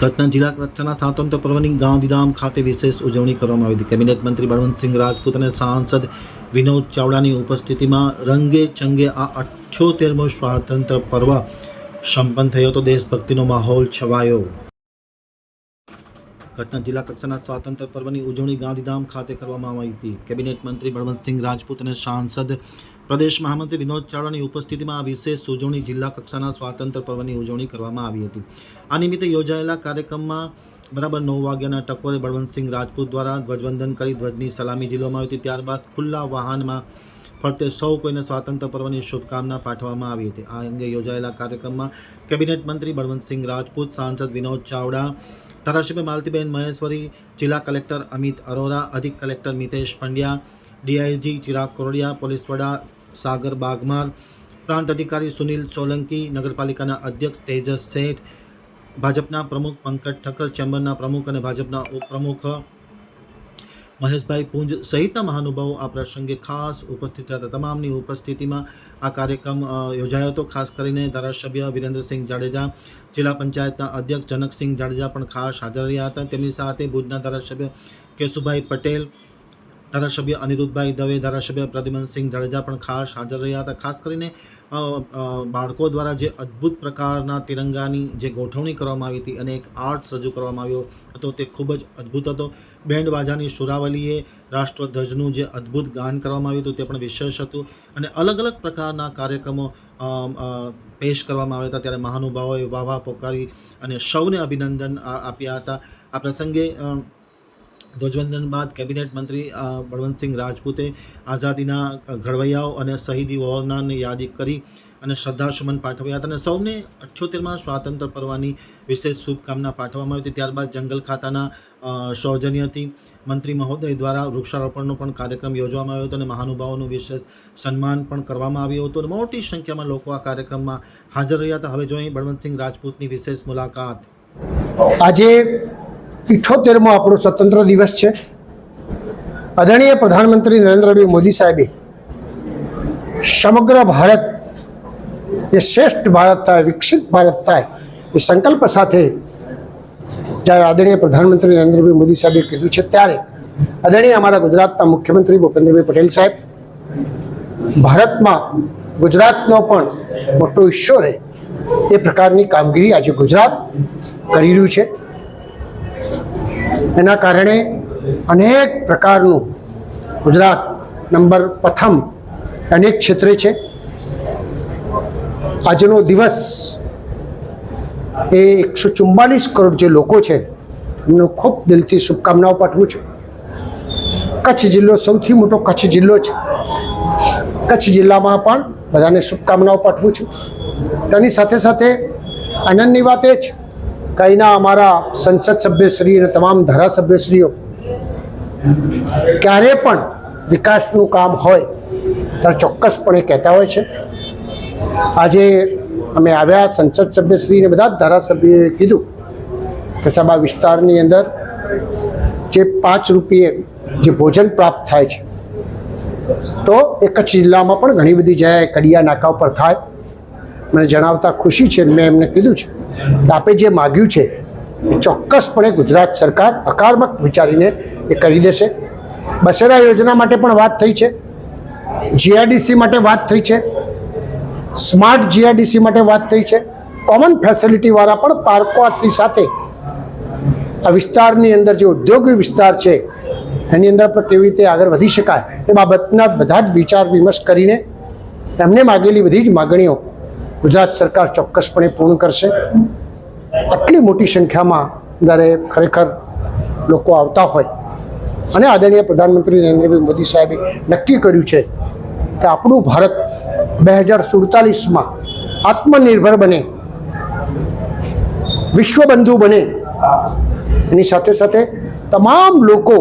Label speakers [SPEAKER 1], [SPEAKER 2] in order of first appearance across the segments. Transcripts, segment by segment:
[SPEAKER 1] કચ્છના જિલ્લા કચ્છના સ્વાતંત્ર પર્વની ગાંધીધામ ખાતે વિશેષ ઉજવણી કરવામાં આવી હતી. કેબિનેટ મંત્રી બળવંતસિંહ રાજપૂત અને સાંસદ વિનોદ ચાવડાની ઉપસ્થિતિમાં રંગે ચંગે આ અઠ્યોતેરમો સ્વાતંત્ર્ય પર્વ સંપન્ન થયો તો દેશભક્તિનો માહોલ છવાયો. કચ્છના જિલ્લા કક્ષાના સ્વાતંત્ર્ય પર્વની ઉજવણી ગાંધીધામ ખાતે કરવામાં આવી હતી. કેબિનેટ મંત્રી બળવંતસિંહ રાજપૂત અને સાંસદ પ્રદેશ મહામંત્રી વિનોદ ચાવડાની ઉપસ્થિતિમાં આ વિશેષ ઉજવણી જિલ્લા કક્ષાના સ્વાતંત્ર્ય પર્વની ઉજવણી કરવામાં આવી હતી. આ નિમિત્તે યોજાયેલા કાર્યક્રમમાં બરાબર નવ વાગ્યાના ટકોરે બળવંતસિંહ રાજપૂત દ્વારા ધ્વજવંદન કરી ધ્વજની સલામી ઝીલવામાં આવી હતી. ત્યારબાદ ખુલ્લા વાહનમાં ફરતે સૌ કોઈને સ્વાતંત્ર્ય પર્વની શુભકામના પાઠવવામાં આવી હતી. આ અંગે યોજાયેલા કાર્યક્રમમાં કેબિનેટ મંત્રી બળવંતસિંહ રાજપૂત, સાંસદ વિનોદ ચાવડા, ધારાસભ્ય માલતીબેન મહેશ્વરી, જિલ્લા કલેક્ટર અમિત અરોરા, અધિક collector Mitesh Pandya, DIG Chirag Kordiya, police વડા સાગર બાગમાર, પ્રાંત અધિકારી સુનિલ સોલંકી, નગરપાલિકાના અધ્યક્ષ તેજસ શેઠ, ભાજપના પ્રમુખ પંકજ ઠક્કર, ચેમ્બરના પ્રમુખ અને ભાજપના ઉપપ્રમુખ મહેશભાઈ પુંજ સહિતના મહાનુભાવો આ પ્રસંગે ખાસ ઉપસ્થિત હતા. તમામની ઉપસ્થિતિમાં આ કાર્યક્રમ યોજાયો હતો. ખાસ કરીને ધારાસભ્ય વિરેન્દ્રસિંહ જાડેજા, જિલ્લા પંચાયતના અધ્યક્ષ જનકસિંહ જાડેજા પણ ખાસ હાજર રહ્યા હતા. તેમની સાથે ભુજના ધારાસભ્ય કેશુભાઈ પટેલ ધારાસભ્ય અનિરુદ્ધભાઈ દવે, ધારાસભ્ય પ્રદ્યુમનસિંહ જાડેજા પણ ખાસ હાજર રહ્યા હતા. ખાસ કરીને બાળકો દ્વારા જે અદ્ભુત પ્રકારના તિરંગાની જે ગોઠવણી કરવામાં આવી હતી અને એક આર્ટ્સ રજૂ કરવામાં આવ્યો હતો તે ખૂબ જ અદ્ભુત હતો. બેન્ડ બાજાની સુરાવલીએ રાષ્ટ્રધ્વજનું જે અદ્ભુત ગાન કરવામાં આવ્યું હતું તે પણ વિશેષ હતું અને અલગ અલગ પ્રકારના કાર્યક્રમો પેશ કરવામાં આવ્યા હતા. ત્યારે મહાનુભાવોએ વાહ પોકારી અને સૌને અભિનંદન આપ્યા હતા. આ પ્રસંગે ધ્વજવંદન બાદ કેબિનેટ મંત્રી બળવંતસિંહ રાજપૂતે આઝાદીના ઘડવૈયાઓ અને શહીદી વહોરનારને યાદી કરી અને શ્રદ્ધાસુમન પાઠવ્યા હતા. અને સૌને અઠ્યોતેરમાં સ્વાતંત્ર્ય પર્વની વિશેષ શુભકામના પાઠવવામાં આવી હતી. ત્યારબાદ જંગલ ખાતાના સૌજન્યથી મંત્રી મહોદય દ્વારા વૃક્ષારોપણનો પણ કાર્યક્રમ યોજવામાં આવ્યો હતો અને મહાનુભાવોનું વિશેષ સન્માન પણ કરવામાં આવ્યું હતું. અને મોટી સંખ્યામાં લોકો આ કાર્યક્રમમાં હાજર રહ્યા હતા. હવે જોઈએ બળવંતસિંહ રાજપૂતની વિશેષ મુલાકાત.
[SPEAKER 2] આજે ઇઠોતેરમો આપણો સ્વતંત્ર દિવસ છે. આદરણીય પ્રધાનમંત્રી નરેન્દ્રભાઈ મોદી સાહેબે સમગ્ર ભારત એ શ્રેષ્ઠ ભારત થાય, વિકસિત ભારત થાય એ સંકલ્પ સાથે જ્યારે આદરણીય પ્રધાનમંત્રી નરેન્દ્રભાઈ મોદી સાહેબે કીધું છે ત્યારે આદરણીય અમારા ગુજરાતના મુખ્યમંત્રી ભૂપેન્દ્રભાઈ પટેલ સાહેબ ભારતમાં ગુજરાતનો પણ મોટો હિસ્સો રહે એ પ્રકારની કામગીરી આજે ગુજરાત કરી રહ્યું છે. એના કારણે અનેક પ્રકારનું ગુજરાત નંબર પ્રથમ અનેક ક્ષેત્રે છે. આજનો દિવસ એ એકસો ચુમ્માલીસ કરોડ જે લોકો છે, એમનો ખૂબ દિલથી શુભકામનાઓ પાઠવું છું. કચ્છ જિલ્લો સૌથી મોટો કચ્છ જિલ્લો છે. કચ્છ જિલ્લામાં પણ બધાને શુભકામનાઓ પાઠવું છું. તેની સાથે સાથે આનંદની વાત એ છે કે અમારા સંસદ સભ્યશ્રી અને તમામ ધારાસભ્યશ્રીઓ, ક્યારે પણ વિકાસનું કામ હોય, ત્યારે ચોક્કસપણે કહેતા હોય છે. આજે અમે આવ્યા, સંસદ સભ્યશ્રીને બધા જ ધારાસભ્યોએ કીધું કે સાહેબ, આ વિસ્તારની અંદર જે પાંચ રૂપિયે જે ભોજન પ્રાપ્ત થાય છે, તો એ કચ્છ જિલ્લામાં પણ ઘણી બધી જગ્યાએ કડિયા નાકા ઉપર થાય. મને જણાવતા ખુશી છે મેં એમને કીધું છે કે આપે જે માગ્યું છે એ ચોક્કસપણે ગુજરાત સરકાર હકારાત્મક વિચારીને એ કરી દેશે. બસેરા યોજના માટે પણ વાત થઈ છે. જીઆઈડીસી માટે વાત થઈ છે. સ્માર્ટ જીઆઈડીસી માટે વાત થઈ છે. કોમન ફેસિલિટીવાળા પણ પાર્કોથી સાથે આ વિસ્તારની અંદર જે ઉદ્યોગી વિસ્તાર છે, એની અંદર પણ કેવી રીતે આગળ વધી શકાય એ બાબતના બધા જ વિચાર વિમર્શ કરીને એમને માગેલી બધી જ માગણીઓ ગુજરાત સરકાર ચોક્કસપણે પૂર્ણ કરશે. આટલી મોટી સંખ્યામાં જ્યારે ખરેખર લોકો આવતા હોય અને આદરણીય પ્રધાનમંત્રી નરેન્દ્રભાઈ મોદી સાહેબે નક્કી કર્યું છે કે આપણું ભારત બે હજાર સુડતાલીસમાં આત્મનિર્ભર બને, વિશ્વબંધુ બને. એની સાથે સાથે તમામ લોકો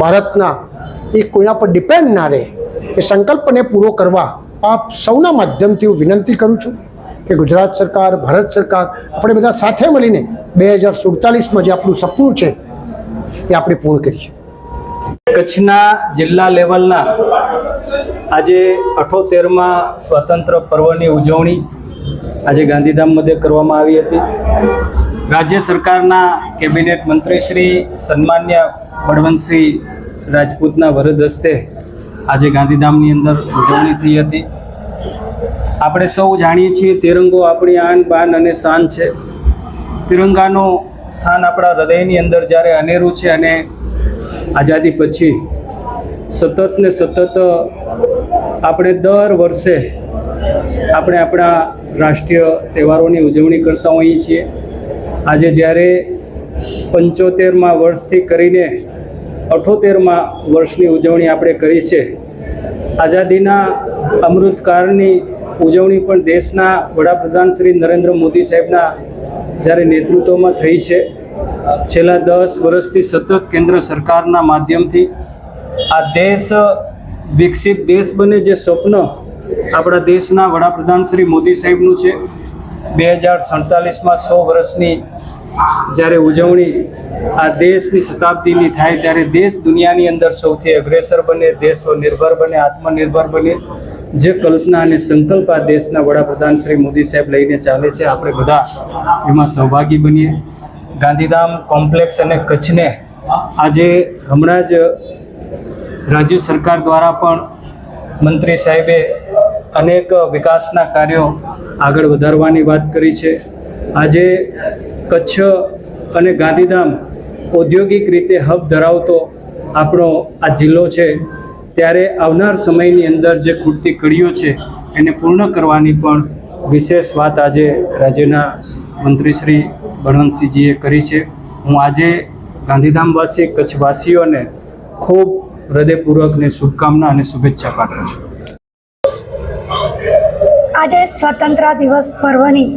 [SPEAKER 2] ભારતના એ કોઈના પર ડિપેન્ડ ના રહે, એ સંકલ્પને પૂરો કરવા આપ સૌના માધ્યમથી હું વિનંતી કરું છું કે ગુજરાત સરકાર, ભારત સરકાર આપણે બધા સાથે મળીને બે હજાર સુડતાલીસમાં જે આપણું સપનું છે, એ આપણે પૂર્ણ કરીએ.
[SPEAKER 3] કચ્છના જિલ્લા લેવલના આજે અઠોતેરમાં સ્વતંત્ર પર્વની ઉજવણી આજે ગાંધીધામ મધ્યે કરવામાં આવી હતી. રાજ્ય સરકારના કેબિનેટ મંત્રી શ્રી સન્માન્ય બળવંતસિંહ રાજપૂતના વરદ હસ્તે આજે ગાંધીધામની અંદર ઉજવણી થઈ હતી. આપણે સૌ જાણીએ છીએ તિરંગો આપણી આન, બાન અને શાન છે. તિરંગાનું સ્થાન આપણા હૃદયની અંદર જ્યારે અનેરું છે અને આઝાદી પછી સતત ને સતત આપણે દર વર્ષે આપણે આપણા રાષ્ટ્રીય તહેવારોની ઉજવણી કરતા હોઈએ છીએ. આજે જ્યારે પંચોતેરમાં વર્ષથી કરીને અઠોતેરમાં વર્ષની ઉજવણી આપણે કરી છે. આઝાદીના અમૃતકાળની ઉજવણી પણ દેશના વડાપ્રધાન શ્રી નરેન્દ્ર મોદી સાહેબના જ્યારે નેતૃત્વમાં થઈ છે. છેલ્લા દસ વર્ષથી સતત કેન્દ્ર સરકારના માધ્યમથી આ દેશ વિકસિત દેશ બને જે સ્વપ્ન આપણા દેશના વડાપ્રધાન શ્રી મોદી સાહેબનું છે. બે હજાર સડતાલીસમાં સો વર્ષની જ્યારે ઉજવણી આ દેશની શતાબ્દીની થાય ત્યારે દેશ દુનિયાની અંદર સૌથી અગ્રેસર બને, દેશ સ્વનિર્ભર બને, આત્મનિર્ભર બને. જે કલ્પના અને સંકલ્પ આ દેશના વડાપ્રધાન શ્રી મોદી સાહેબ લઈને ચાલે છે, આપણે બધા એમાં સહભાગી બનીએ. ગાંધીધામ કોમ્પ્લેક્સ અને કચ્છને આજે હમણાં જ રાજ્ય સરકાર દ્વારા પણ મંત્રી સાહેબે અનેક વિકાસના કાર્યો આગળ વધારવાની વાત કરી છે. આજે કચ્છ અને ગાંધીધામ ઔદ્યોગિક રીતે હબ ધરાવતો આપણો આ જિલ્લો છે, ત્યારે આવનાર સમયની અંદર જે ખૂટતી કડીઓ છે, એને પૂર્ણ કરવાની પણ વિશેષ વાત આજે રાજ્યના મંત્રી શ્રી બળવંતસિંહજીએ કરી છે. હું આજે ગાંધીધામવાસી કચ્છવાસીઓને ખૂબ હૃદયપૂર્વકની શુભકામના અને શુભેચ્છા પાઠવું છું.
[SPEAKER 4] આજે સ્વતંત્ર દિવસ પર્વની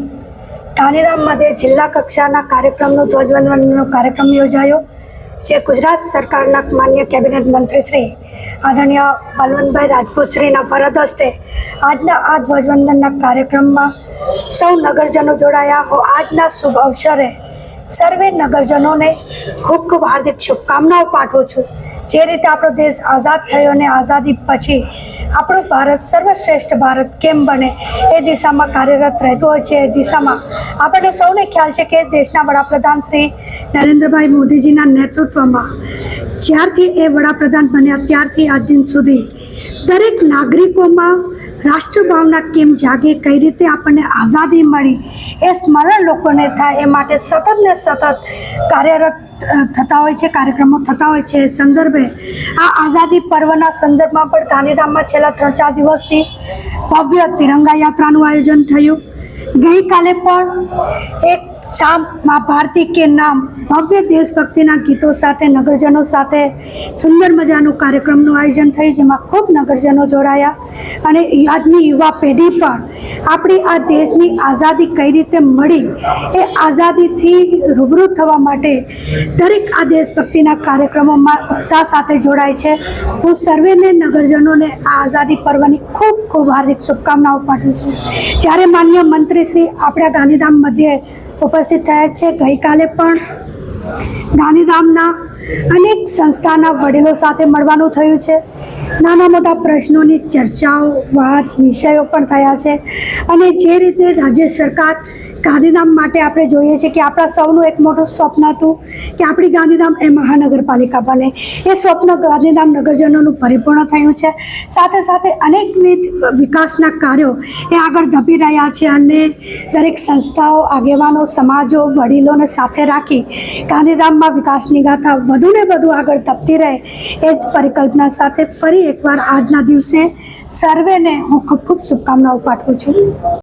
[SPEAKER 4] ગાંધીધામ માટે જિલ્લા કક્ષાના કાર્યક્રમનું ધ્વજવંદનનો કાર્યક્રમ યોજાયો, જે ગુજરાત સરકારના માન્ય કેબિનેટ મંત્રી શ્રી આદરણીય બલવંતભાઈ રાજપૂતશ્રીના ફરજ હસ્તે આજના આ ધ્વજવંદનના કાર્યક્રમમાં સૌ નગરજનો જોડાયા. હું આજના શુભ અવસરે સર્વે નગરજનોને ખૂબ ખૂબ હાર્દિક શુભકામનાઓ પાઠવું છું. જે રીતે આપણો દેશ આઝાદ થયો અને આઝાદી પછી આપણું ભારત, સર્વશ્રેષ્ઠ ભારત કેમ બને? એ દિશામાં કાર્યરત રહેતું હોય છે. એ દિશામાં આપણને સૌને ખ્યાલ છે કે દેશના વડાપ્રધાન શ્રી નરેન્દ્રભાઈ મોદીજીના નેતૃત્વમાં જ્યારથી એ વડાપ્રધાન બન્યા, ત્યારથી આજ દિન સુધી દરેક નાગરિકોમાં રાષ્ટ્રભાવના કેમ જાગે, કઈ રીતે આપણને આઝાદી મળી, એ સ્મરણ લોકોને થાય, એ માટે સતત ને સતત કાર્યરત થતા હોય છે, કાર્યક્રમો થતા હોય છે. સંદર્ભે આ આઝાદી પર્વના સંદર્ભમાં પણ ગાંધીધામમાં છેલ્લા ત્રણ ચાર દિવસથી ભવ્ય તિરંગા યાત્રાનું આયોજન થયું. ગઈકાલે પણ એક શામ મા ભારતી કે નામ ભવ્ય દેશભક્તિના ગીતો સાથે, નગરજનો સાથે સુંદર મજાનું કાર્યક્રમનું આયોજન થયું, જેમાં ખૂબ નગરજનો જોડાયા. અને આજની યુવા પેઢી પણ આપણી આ દેશની આઝાદી કઈ રીતે મળી, એ આઝાદીથી રૂબરૂ થવા માટે દરેક આ દેશભક્તિના કાર્યક્રમોમાં ઉત્સાહ સાથે જોડાય છે. હું સર્વેને, નગરજનોને આ આઝાદી પર્વની ખૂબ ખૂબ હાર્દિક શુભકામનાઓ પાઠવું છું. જ્યારે માન્ય મંત્રી શ્રી આપણા ગાંધીધામ મધ્યે ઉપસ્થિત થયા છે. ગઈકાલે પણ ગાંધીધામના અનેક સંસ્થાના વડીલો સાથે મળવાનું થયું છે. નાના મોટા પ્રશ્નોની ચર્ચાઓ, વાત, વિષયો પણ થયા છે. અને જે રીતે રાજ્ય સરકાર ગાંધીધામ માટે આપણે જોઈએ છીએ કે આપણા સૌનું એક મોટું સ્વપ્ન હતું કે આપણી ગાંધીધામ એ મહાનગરપાલિકા બને. એ સ્વપ્ન ગાંધીધામ નગરજનોનું પરિપૂર્ણ થયું છે. સાથે સાથે અનેકવિધ વિકાસના કાર્યો એ આગળ ધપી રહ્યા છે અને દરેક સંસ્થાઓ, આગેવાનો, સમાજો, વડીલોને સાથે રાખી ગાંધીધામમાં વિકાસની ગાથા વધુને વધુ આગળ ધપતી રહે એ જ પરિકલ્પના સાથે ફરી એકવાર આજના દિવસે સર્વેને હું ખૂબ ખૂબ શુભકામનાઓ પાઠવું છું.